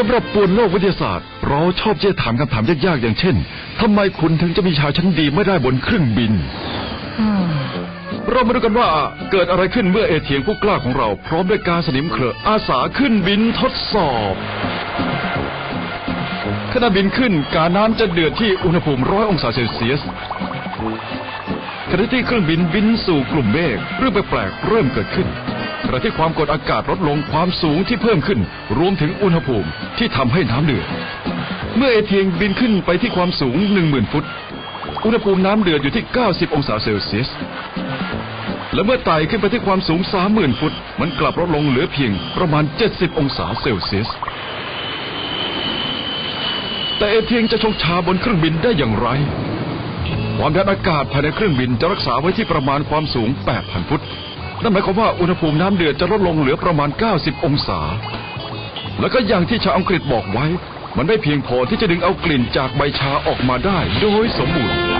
สำหรับปวนโลกวิทยาศาสตร์ เราชอบจะถามคำถามยากๆอย่างเช่นทำไมคุณถึงจะมีชาวชั้นดีไม่ได้บนเครื่องบิน เรามาดูกันว่าเกิดอะไรขึ้นเมื่อเอเทียงผู้กล้าของเรา พร้อมด้วยการสนิมเครืออาสาขึ้นบินทดสอบขณะบินขึ้นการน้ำจะเดือดที่อุณหภูมิร้อยองศาเซลเซียสขณะที่เครื่องบินบินสู่กลุ่มเมฆเรื่องแปลกๆเริ่มเกิดขึ้น ขณะที่ความกดอากาศลดลงความสูงที่เพิ่มขึ้น รวมถึงอุณหภูมิที่ทำให้น้ำเดือด เมื่อเอเทียงบินขึ้นไปที่ความสูง 10,000 ฟุต อุณหภูมิน้ำเดือดอยู่ที่ 90 องศาเซลเซียส และเมื่อไต่ขึ้นไปที่ความสูง 30,000 ฟุต มันกลับลดลงเหลือเพียงประมาณ 70 องศาเซลเซียส แต่เอเทียงจะชงชาบนเครื่องบินได้อย่างไรความดันอากาศภายในเครื่องบินจะรักษาไว้ที่ประมาณความสูง 8,000 ฟุต นั่นหมายความว่าอุณหภูมิน้ำเดือดจะลดลงเหลือประมาณ 90 องศา แล้วก็อย่างที่ชาวอังกฤษบอกไว้ มันไม่เพียงพอที่จะดึงเอากลิ่นจากใบชาออกมาได้โดยสมบูรณ์